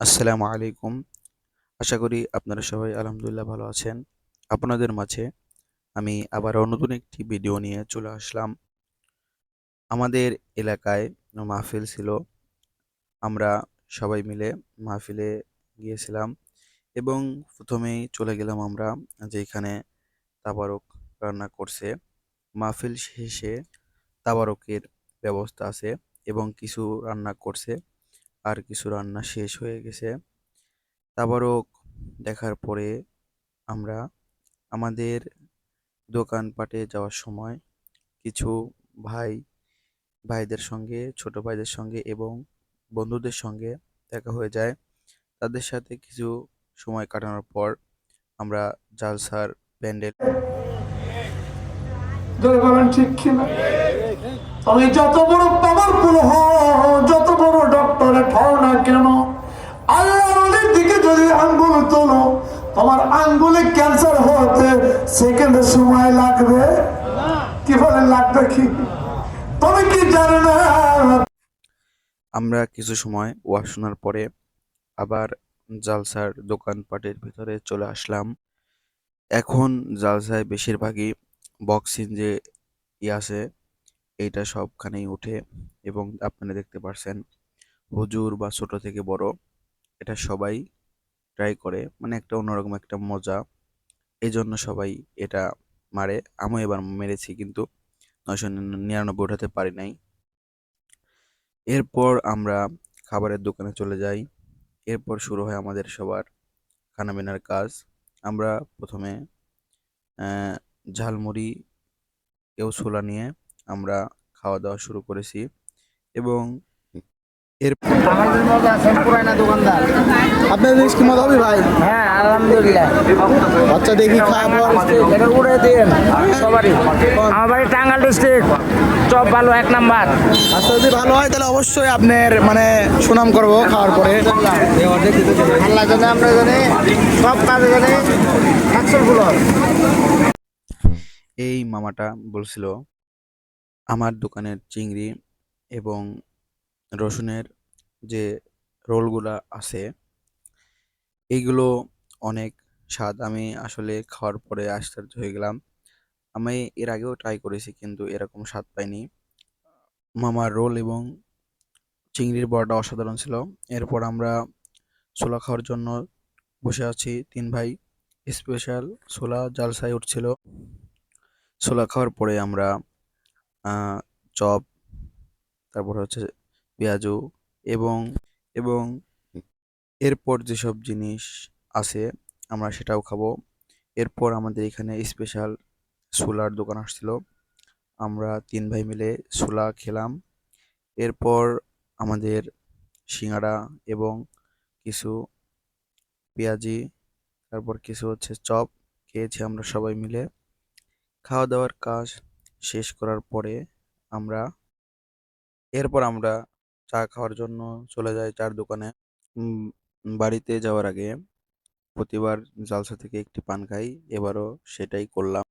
আসসালামু আলাইকুম। আশা করি আপনারা সবাই আলহামদুলিল্লাহ ভালো আছেন। আপনাদের মাঝে আমি আবারও নতুন একটি ভিডিও নিয়ে চলে আসলাম। আমাদের এলাকায় মাহফিল ছিল। আমরা সবাই মিলে মাহফিলে গিয়েছিলাম এবং প্রথমেই চলে গেলাম আমরা যেখানে তাবারক রান্না করছে। মাহফিল শেষে তাবারকের ব্যবস্থা আছে এবং কিছু রান্না করছে। আর কিছু রান্না শেষ হয়ে গেছে। তাবারক দেখার পরে আমরা আমাদের দোকানপাটে যাওয়ার সময় কিছু ভাই, ভাইদের সঙ্গে, ছোট ভাইদের সঙ্গে এবং বন্ধুদের সঙ্গে দেখা হয়ে যায়। তাদের সাথে কিছু সময় কাটানোর পর আমরা জালসার প্যান্ডেল ঠিক কিনা? যত বড় ডক্টরেট হও না কেন আল্লাহর দিকে যদি আঙ্গুল তোলো, তোমার আঙ্গুলে ক্যান্সার হতে সেকেন্ড সময় লাগবে। কি বলে লাগবে কি? তুমি কি জানো না? আমরা কিছু সময় ওয়াজ শোনার পরে আবার জালসার দোকানপাটের ভিতরে চলে আসলাম। এখন জালসায় বেশিরভাগই বক্সিং যে ই আছে, এইটা সবখানেই উঠে এবং আপনারা দেখতে পারছেন। হুজুর বা ছোট থেকে বড়, এটা সবাই ট্রাই করে। মানে একটা অন্যরকম একটা মজা। এই জন্য সবাই এটা মারে। আমিও এবার মেরেছি কিন্তু নয়শো নিরানব্বই উঠাতে পারি নাই। এরপর আমরা খাবারের দোকানে চলে যাই। এরপর শুরু হয় আমাদের সবার খানাপিনার কাজ। আমরা প্রথমে ঝালমুড়ি এও ছোলা নিয়ে আমরা খাওয়া দাওয়া শুরু করেছি। এবং এর আপনার জিনিস কি মজা হবে ভাই? হ্যাঁ আলহামদুলিল্লাহ। আচ্ছা দেখি খাওয়া এটা উড়ে দিন সবারই। আমার বাড়ি টাঙ্গাল ডিস্ট্রিক্ট চপ ভালো এক নাম্বার। আচ্ছা যদি ভালো হয় তাহলে অবশ্যই আপনার মানে সুনাম করব খাওয়ার পরে। আল্লাহ জানে আমরা জানি সব কাজে জানি সাকসেসফুল হয়। এই মামাটা বলছিল আমার দোকানের চিংড়ি এবং রসুনের যে রোলগুলো আছে, এইগুলো অনেক স্বাদ। আমি আসলে খাওয়ার পরে আশ্চর্য হয়ে গেলাম। আমি এর আগেও ট্রাই করেছি কিন্তু এরকম স্বাদ পাইনি। মামার রোল এবং চিংড়ির বড়াটা অসাধারণ ছিল। এরপর আমরা ছোলা খাওয়ার জন্য বসে আছি। তিন ভাই স্পেশাল ছোলা জালসায় উঠছিল। ছোলা খাওয়ার পরে আমরা চপ, তারপর হচ্ছে পেঁয়াজু এবং এবং এরপর যেসব জিনিস আছে আমরা সেটাও খাব। এরপর আমাদের এখানে স্পেশাল ছোলার দোকান আসছিল। আমরা তিন ভাই মিলে ছোলা খেলাম। এরপর আমাদের সিঙ্গাড়া এবং কিছু পেঁয়াজি, তারপর কিছু হচ্ছে চপ খেয়েছি আমরা সবাই মিলে। খাওয়া দাওয়ার কাজ শেষ করার পরে আমরা, এরপর আমরা চা খাওয়ার জন্য চলে যায় চার দোকানে। বাড়িতে যাওয়ার আগে প্রতিবার জালসা থেকে একটি পান খাই, এবারও সেটাই করলাম।